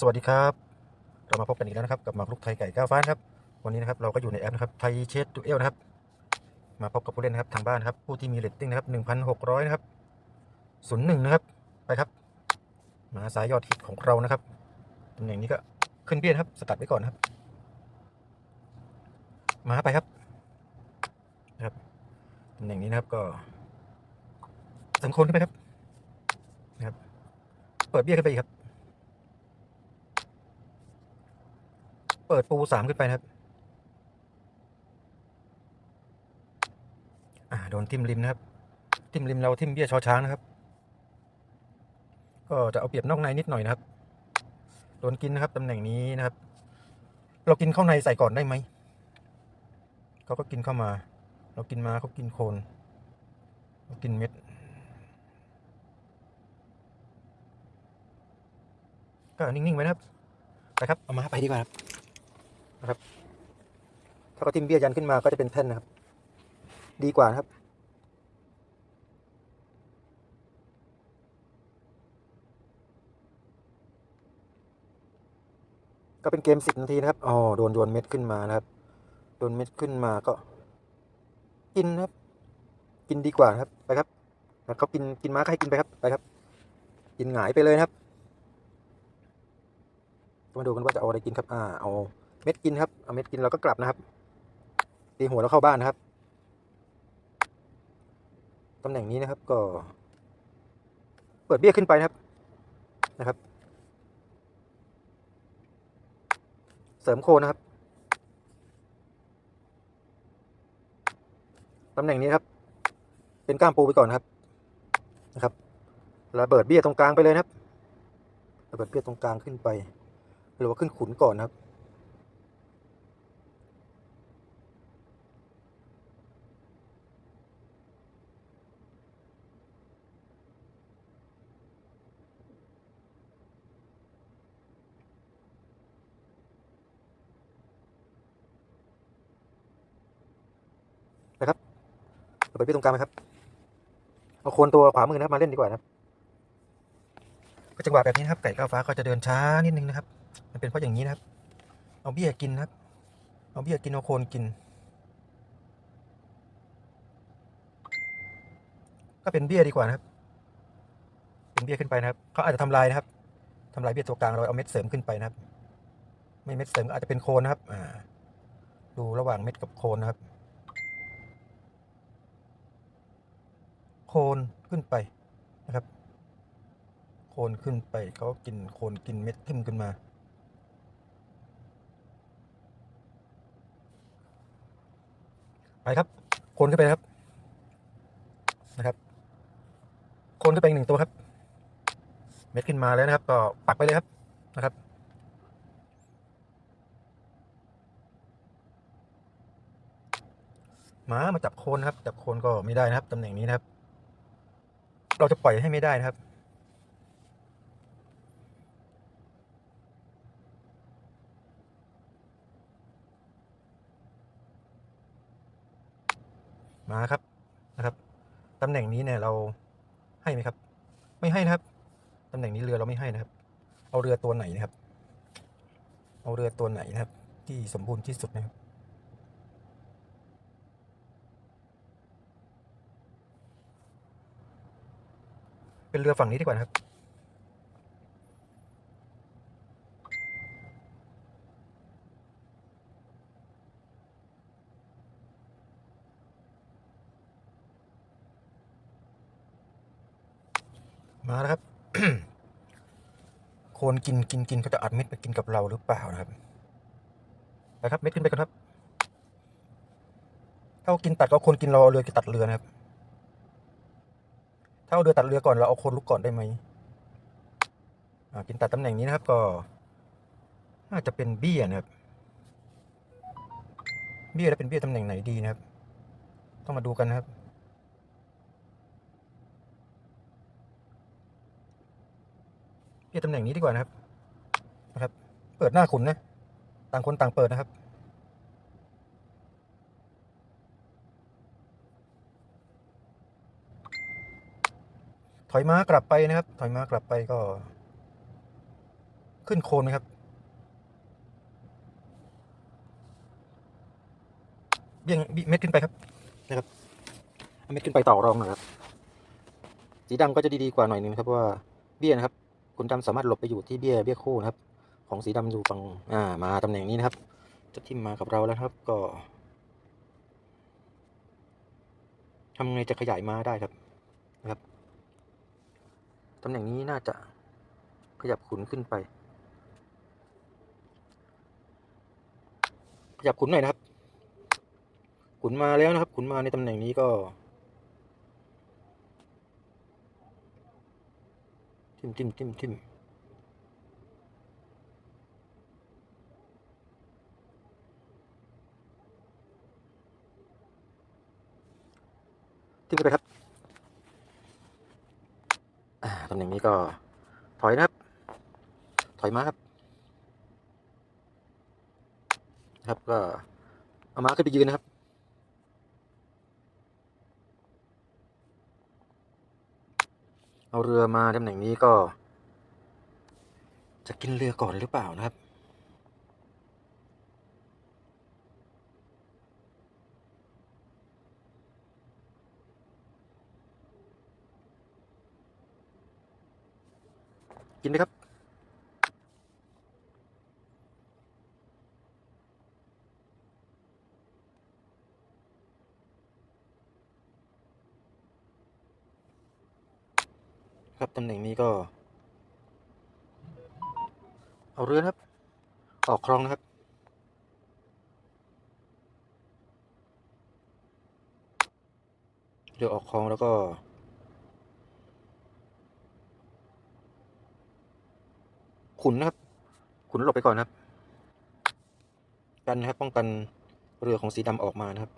สวัสดีครับ เรามาพบกันอีกแล้วนะครับกับหมากรุกไทยไก่ก้าวฟ้านครับวันนี้นะครับเราก็อยู่ในแอปนะครับไทยเชสดูเอลนะครับมาพบกับผู้เล่นนะครับทางบ้านครับผู้ที่มีเรตติ้งนะครับ1,600นหกร้อยนะครับศูนย์หนึ่งนะครับไปครับมาสายยอดฮิตของเรานะครับตำแหน่งนี้ก็ขึ้นเบี้ยนะครับสกัดไว้ก่อนนะครับ มาไปครับนะครับตำแหน่งนี้นะครับก็สังคนขึ้นไปครับนะครับเปิดเบี้ยขึ้นไปอีกครับ เปิดปูสามขึ้นไปนะครับ อ่าโดนทิมริมนะครับ ทิมริมเราทิมเบี้ยชอช้างนะครับ ก็จะเอาเปรียบนอกในนิดหน่อยนะครับ โดนกินนะครับตำแหน่งนี้นะครับ เรากินเข้าในใส่ก่อนได้ไหม เขาก็กินเข้ามา เรากินมาเขากินโคนเรากินเม็ดก็นิ่งๆไว้นะครับ ไปครับ เอามาไปดีกว่าครับ นะครับ ถ้าเขาทิมเบี้ยยันขึ้นมาก็จะเป็นแท่นนะครับ ดีกว่าครับ ก็เป็นเกมสิบนาทีนะครับ อ๋อ โดนโดนเม็ดขึ้นมานะครับ โดนเม็ดขึ้นมาก็ กินครับ กินดีกว่าครับ ไปครับเขากินกินม้าให้กินไปครับ ไปครับ กินหงายไปเลยนะครับ มาดูกันว่าจะเอาอะไรกินครับ อ่า เอา เม็ดกินครับ เอาเม็ดกินเราก็กลับนะครับ ตีหัวแล้วเข้าบ้านนะครับ ตำแหน่งนี้นะครับก็ เปิดเบี้ยขึ้นไปนะครับ นะครับ เสริมโคนนะครับ ตำแหน่งนี้ครับ เป็นก้ามปูไปก่อนครับ นะครับระเบิดเบี้ยตรงกลางไปเลยนะครับระเบิดเบี้ยตรงกลางขึ้นไป หรือว่าขึ้นขุนก่อนนะครับนะครับ ไปที่ตรงกลางไหมครับ เอาโคนตัวขวามือนะครับมาเล่นดีกว่านะก็จังหวะแบบนี้นะครับ ไก่ก้าวฟ้าก็จะเดินช้านิดนึงนะครับ มันเป็นเพราะอย่างนี้นะครับ เอาเบี้ยกินนะครับ เอาเบี้ยกินเอาโคนกิน ก็เป็นเบี้ยดีกว่านะครับ เป็นเบี้ยขึ้นไปนะครับ เขาอาจจะทำลายนะครับทำลายเบี้ยตัวกลางเราเอาเม็ดเสริมขึ้นไปนะครับ ไม่เม็ดเสริมอาจจะเป็นโคนนะครับ อ่า ดูระหว่างเม็ดกับโคนนะครับ โคนขึ้นไปนะครับ โคนขึ้นไปเขากินโคนกินเม็ดทิ่มขึ้นมา ไปครับ โคนขึ้นไปครับนะครับ โคนขึ้นไปหนึ่งตัวครับ เม็ดขึ้นมาแล้วนะครับ ก็ปักไปเลยครับนะครับหมามาจับโคนครับ จับโคนก็ไม่ได้นะครับตำแหน่งนี้นะครับ เราจะปล่อยให้ไม่ได้นะครับ มาครับนะครับตำแหน่งนี้เนี่ยเราให้ไหมครับ ไม่ให้นะครับตำแหน่งนี้เรือเราไม่ให้นะครับ เอาเรือตัวไหนนะครับ เอาเรือตัวไหนนะครับ ที่สมบูรณ์ที่สุดนะครับ เป็นเรือฝั่งนี้ดีกว่านะครับ มาแล้วครับ โคนกินกินกินเขาจะอัดเม็ดไปกินกับเราหรือเปล่านะครับไปครับเม็ดขึ้นไปกันครับ ถ้ากินตัดก็โคนกินเราเอาเรือตัดเรือนะครับ ถ้าเอาเรือตัดเรือก่อนเราเอาคนลุกก่อนได้ไหมอ่ากินตัดตำแหน่งนี้นะครับ ก็น่าจะเป็นเบี้ยนะครับ เบี้ยแล้วเป็นเบี้ยตำแหน่งไหนดีนะครับ ต้องมาดูกันนะครับ เบี้ยตำแหน่งนี้ดีกว่านะครับ นะครับ เปิดหน้าขุนนะ ต่างคนต่างเปิดนะครับ ถอยม้ากลับไปนะครับ ถอยม้ากลับไปก็ ขึ้นโคนไหมครับ เบี่ยงเม็ดขึ้นไปครับนะครับเม็ดขึ้นไปต่อรองน่อยครับ สีดำก็จะดีๆกว่าหน่อยนึงครับว่าเบี้ยนะครับ คุณดำสามารถหลบไปอยู่ที่เบี้ยเบี้ยคู่นะครับ ของสีดำอยู่ฝั่งอ่ามาตำแหน่งนี้นะครับ จะทิ่มมากับเราแล้วครับก็ทำไงจะขยายมาได้ครับนะครับำแหน่งนี้น่าจะขยับขุนขึ้นไป ขยับขุนหน่อยนะครับ ขุนมาแล้วนะครับ ขุนมาในตำแหน่งนี้ก็ทิมทิมทิมทิมทิมไปครับ อ่าตำแหน่งนี้ก็ถอยนะครับ ถอยมาครับ ครับก็เอามาขึ้นไปยืนนะครับเอาเรือมาตำแหน่งนี้ก็ จะกินเรือก่อนหรือเปล่านะครับ กินเลยครับครับตำแหน่งนี้ก็ เอาเรือนครับ ออกคลองนะครับ เรือออกคลองแล้วก็ ขุนนะครับ ขุนหลบไปก่อนนะครับ กันนะครับ ป้องกันเรือของสีดำออกมานะครับ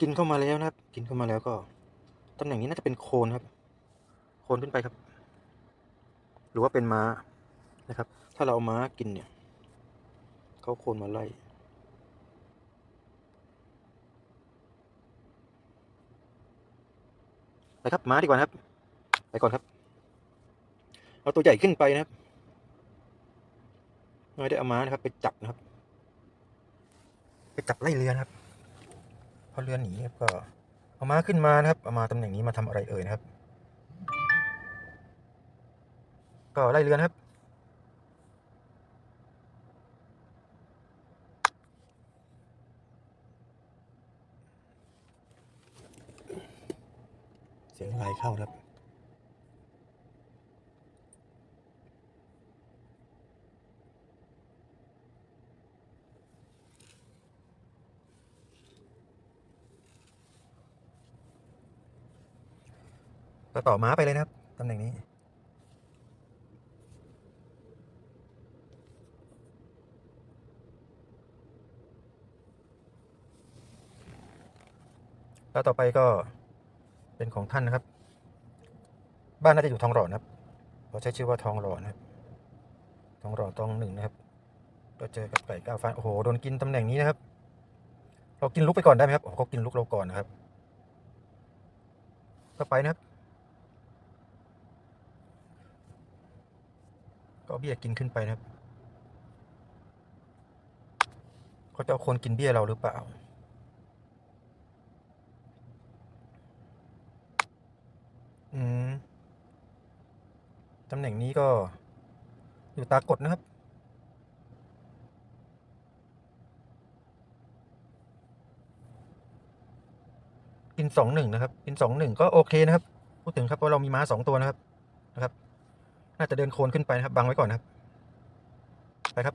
กินเข้ามาแล้วนะครับ กินเข้ามาแล้วก็ตำแหน่งนี้น่าจะเป็นโคนครับ โคนขึ้นไปครับ หรือว่าเป็นม้านะครับ ถ้าเราเอาม้ากินเนี่ย เขาโคนมาไล่ ไปครับม้าดีกว่านะครับ ไปก่อนครับ เอาตัวใหญ่ขึ้นไปนะครับไม่ได้เอาม้านะครับ ไปจับนะครับ ไปจับไล่เรือนะครับ พอเรือหนีครับก็เอาม้าขึ้นมานะครับเอามาตำแหน่งนี้มาทำอะไรเอ่ยนะครับ ก็ไล่เรือนะครับ เสียงอะไรเข้าครับก็ต่อม้าไปเลยนะครับ ตำแหน่งนี้ แล้วต่อไปก็ เป็นของท่านนะครับ บ้านน่าจะอยู่ทองหล่อนะครับเราใช้ชื่อว่าทองหล่อนะครับ ทองหล่อตองหนึ่งนะครับก็เจอกับไก่ก้าวฟ้าโอ้โหโดนกินตำแหน่งนี้นะครับ เรากินลุกไปก่อนได้ไหมครับโอ้เขากินลุกเราก่อนนะครับต่อไปนะครับ ก็เบี้ยกินขึ้นไปนะครับเขาจะเอาคนกินเบี้ยเราหรือเปล่า อืมตำแหน่งนี้ก็อยู่ตากดนะครับ กินสองหนึ่งนะครับ กินสองหนึ่งก็โอเคนะครับ พูดถึงครับเพราะเรามีม้าสองตัวนะครับ นะครับ น่าจะเดินโคนขึ้นไปนะครับ บังไว้ก่อนนะครับ ไปครับ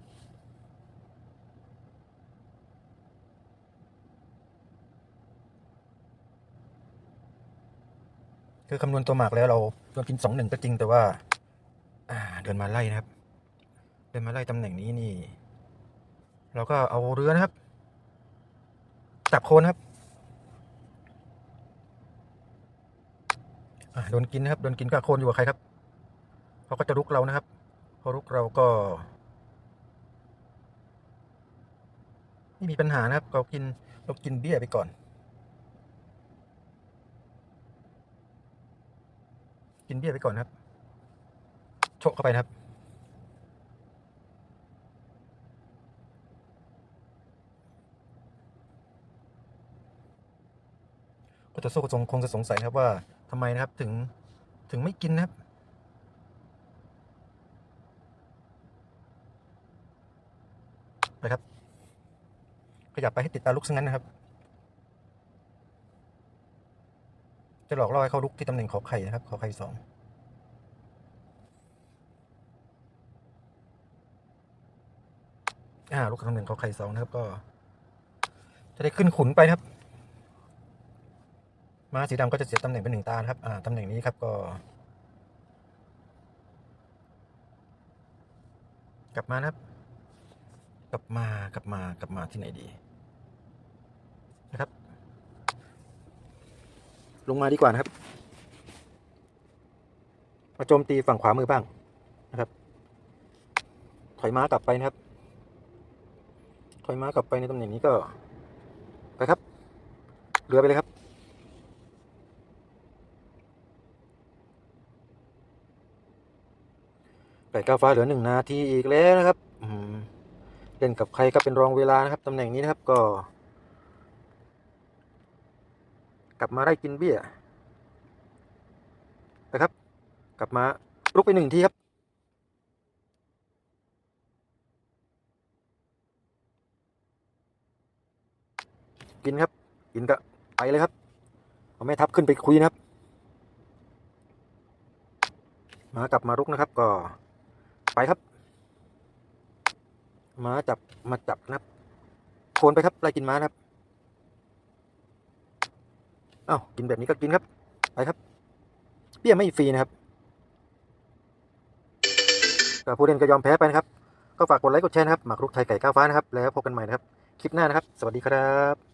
คือคำนวณตัวหมากแล้วเราโดนกินสองหนึ่งก็จริงแต่ว่า อ่า เดินมาไล่นะครับ เดินมาไล่ตำแหน่งนี้นี่ เราก็เอาเรือนะครับจับโคนนครับโดนกินนะครับโดนกินก็โคนอยู่กับใครครับเขาก็จะรุกเรานะครับพอรุกเราก็ไม่มีปัญหานะครับเขากินเรากินเบี้ยไปก่อน กินเบี้ยไปก่อนครับโชกเข้าไปนะครับก็จะโซ่คงคงจะสงสัยครับว่าทำไมนะครับถึงถึงไม่กินนะครับ ไปครับ ขยับไปให้ติดตาลุกซะงั้นนะครับ จะหลอกล่อให้เขาลุกที่ตำแหน่งขอไข่นะครับ ขอไข่สองอ่าลุกตำแหน่งขอไข่สองนะครับก็ จะได้ขึ้นขุนไปนะครับม้าสีดำก็จะเสียตำแหน่งเป็นหนึ่งตานะครับ อ่าตำแหน่งนี้ครับก็กลับมานะครับ กลับมากลับมากลับมาที่ไหนดีนะครับ ลงมาดีกว่านะครับ มาโจมตีฝั่งขวามือบ้างนะครับ ถอยม้ากลับไปนะครับ ถอยม้ากลับไปในตำแหน่งนี้ก็ไปครับเรือไปเลยครับไก่ก้าวฟ้าเหลือหนึ่งนาทีอีกแล้วนะครับเล่นกับใครก็เป็นรองเวลานะครับตำแหน่งนี้นะครับก็ กลับมาได้กินเบี้ยนะครับ กลับมาลุกไปหนึ่งทีครับ กินครับ กินก็ไปเลยครับ เอาแม่ทัพขึ้นไปคุยนะครับ มากลับมารุกนะครับก็ไปครับ มาจับมาจับนะครับโคนไปครับไล่กินม้านะครับ อ้าวกินแบบนี้ก็กินครับ ไปครับ เปี้ยไม่ฟรีนะครับก็ผู้เล่นก็ยอมแพ้ไปนะครับ ก็ฝากกดไลค์กดแชร์นะครับหมากรุกไทยไก่ก้าวฟ้านะครับ แล้วพบกันใหม่นะครับ คลิปหน้านะครับ สวัสดีครับ